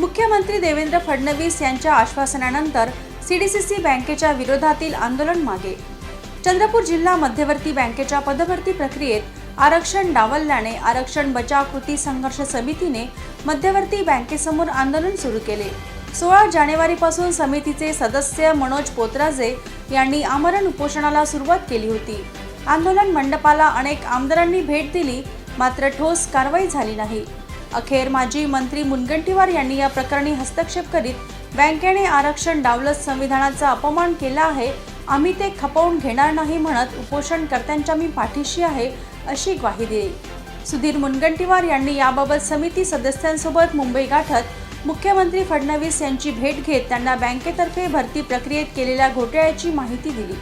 मुख्यमंत्री देवेंद्र फडणवीस यांच्या आश्वासनानंतर सीडीसीसी बँकेच्या विरोधातील आंदोलन मागे. चंद्रपूर जिल्हा मध्यवर्ती बँकेच्या पदभरती प्रक्रियेत आरक्षण डावलल्याने आरक्षण बचाव कृती संघर्ष समितीने मध्यवर्ती बँकेसमोर आंदोलन सुरू केले. सोळा जानेवारीपासून समितीचे सदस्य मनोज पोतराजे यांनी आमरण उपोषणाला सुरुवात केली होती. आंदोलन मंडपाला अनेक आमदारांनी भेट दिली मात्र ठोस कारवाई झाली नाही. अखेर माजी मंत्री मुनगंटीवार यांनी या प्रकरणी हस्तक्षेप करीत बँकेने आरक्षण डावलत संविधानाचा अपमान केला आहे. आम्ही ते खपवून घेणार नाही म्हणत उपोषणकर्त्यांच्या मी पाठीशी आहे अशी ग्वाही दिली. सुधीर मुनगंटीवार यांनी याबाबत समिती सदस्यांसोबत मुंबई गाठत मुख्यमंत्री फडणवीस यांची भेट घेत त्यांना बँकेतर्फे भरती प्रक्रियेत केलेल्या घोटाळ्याची माहिती दिली.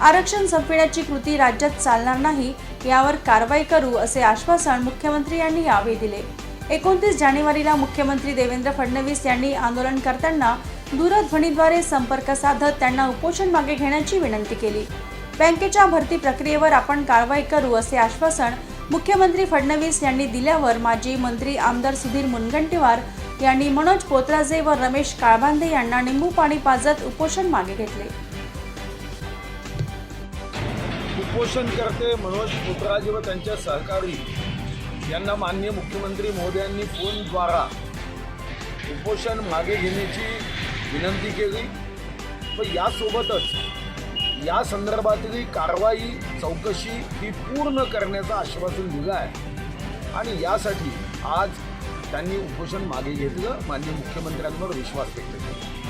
आरक्षण संपविण्याची कृती राज्यात चालणार नाही यावर कारवाई करू असे आश्वासन मुख्यमंत्री यांनी यावेळी दिले. एकोणतीस जानेवारीला मुख्यमंत्री देवेंद्र फडणवीस यांनी आंदोलनकर्त्यांना दूरध्वनीद्वारे संपर्क साधत त्यांना उपोषण मागे घेण्याची विनंती केली. बँकेच्या भरती प्रक्रियेवर आपण कारवाई करू असे आश्वासन मुख्यमंत्री फडणवीस यांनी दिल्यावर माजी मंत्री आमदार सुधीर मुनगंटीवार यांनी मनोज पोतराजे व रमेश काळबांदे यांना निंबू पाणी पाजत उपोषण मागे घेतले. उपोषणकर्ते मनोज पुत्राजी व त्यांच्या सहकारी यांना माननीय मुख्यमंत्री महोदयांनी फोनद्वारा उपोषण मागे घेण्याची विनंती केली. व यासोबतच या संदर्भातली कारवाई चौकशी ही पूर्ण करण्याचं आश्वासन दिलं आहे. आणि यासाठी आज त्यांनी उपोषण मागे घेतलं. माननीय मुख्यमंत्र्यांवर विश्वास व्यक्त केला.